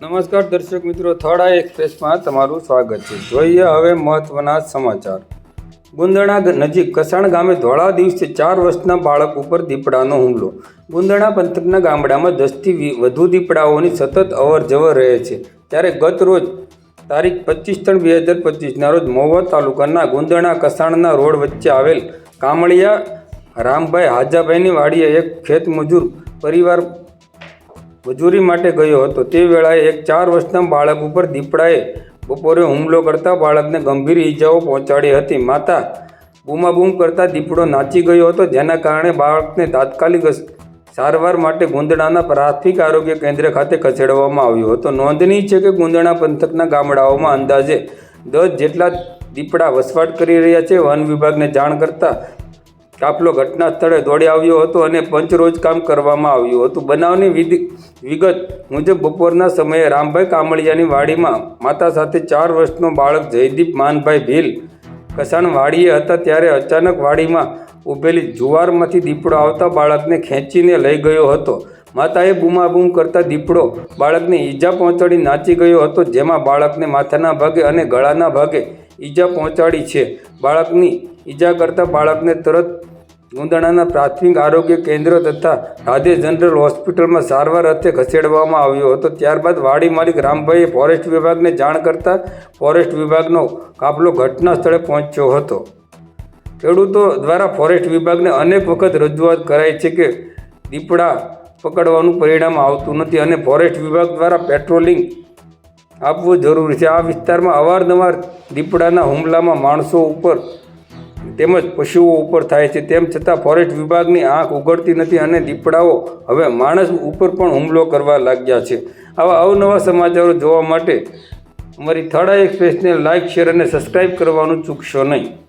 નમસ્કાર દર્શક મિત્રો થર્ડ આઈ એક્સપ્રેસમાં તમારું સ્વાગત છે. જોઈએ હવે મહત્વના સમાચાર. ગુંદણા નજીક કસાણ ગામે ધોળા દિવસે ચાર વર્ષના બાળક ઉપર દીપડાનો હુમલો. ગુંદણા પંથકના ગામડામાં દસથી વધુ દીપડાઓની સતત અવર જવર રહે છે. ત્યારે ગત રોજ તારીખ પચીસ ત્રણ બે હજાર પચીસના રોજ મહુવા તાલુકાના ગુંદણા કસાણના રોડ વચ્ચે આવેલ કામળિયા રામભાઈ હાજાભાઈની વાડીએ એક ખેતમજૂર પરિવાર મજૂરી માટે ગયો હતો. તે વેળાએ એક ચાર વર્ષના બાળક ઉપર દીપડાએ બપોરે હુમલો કરતા બાળકને ગંભીર ઈજાઓ પહોંચાડી હતી. માતા બૂમાબૂમ કરતા દીપડો નાચી ગયો હતો, જેના કારણે બાળકને તાત્કાલિક સારવાર માટે ગુંદડાના પ્રાથમિક આરોગ્ય કેન્દ્ર ખાતે ખસેડવામાં આવ્યો હતો. નોંધનીય છે કે ગુંદડા પંથકના ગામડાઓમાં અંદાજે દસ જેટલા દીપડા વસવાટ કરી રહ્યા છે. વન વિભાગને જાણ કરતા કાફલો ઘટના સ્થળે દોડી આવ્યો હતો અને પંચરોજ કામ કરવામાં આવ્યું હતું. બનાવની વિગત મુજબ બપોરના સમયે રામભાઈ કામળિયાની વાડીમાં માતા સાથે ચાર વર્ષનો બાળક જયદીપ માનભાઈ ભીલ કસાણ વાડીએ હતા ત્યારે અચાનક વાડીમાં ઊભેલી જુવારમાંથી દીપડો આવતા બાળકને ખેંચીને લઈ ગયો હતો. માતાએ બૂમાબૂમ કરતા દીપડો બાળકને ઈજા પહોંચાડી નાચી ગયો હતો, જેમાં બાળકને માથાના ભાગે અને ગળાના ભાગે ઈજા પહોંચાડી છે. બાળકની ઈજા કરતાં બાળકને તરત ગુંદણાના પ્રાથમિક આરોગ્ય કેન્દ્ર તથા રાધે જનરલ હોસ્પિટલમાં સારવાર અર્થે ખસેડવામાં આવ્યો હતો. ત્યારબાદ વાડી માલિક રામભાઈએ ફોરેસ્ટ વિભાગને જાણ કરતાં ફોરેસ્ટ વિભાગનો કાફલો ઘટના સ્થળે પહોંચ્યો હતો. ખેડૂતો દ્વારા ફોરેસ્ટ વિભાગને અનેક વખત રજૂઆત કરાઈ છે કે દીપડા પકડવાનું પરિણામ આવતું નથી અને ફોરેસ્ટ વિભાગ દ્વારા પેટ્રોલિંગ આપવું જરૂરી છે. આ વિસ્તારમાં અવારનવાર દીપડાના હુમલામાં માણસો ઉપર તેમજ પશુઓ ઉપર થાય છે. તેમ છતાં ફોરેસ્ટ વિભાગની આંખ ઉઘડતી નથી અને દીપડાઓ હવે માણસ ઉપર પણ હુમલો કરવા લાગ્યા છે. આવા અવનવા સમાચારો જોવા માટે અમારી થર્ડ આઈ એક્સપ્રેસને લાઇક શેર અને સબસ્ક્રાઈબ કરવાનું ચૂકશો નહીં.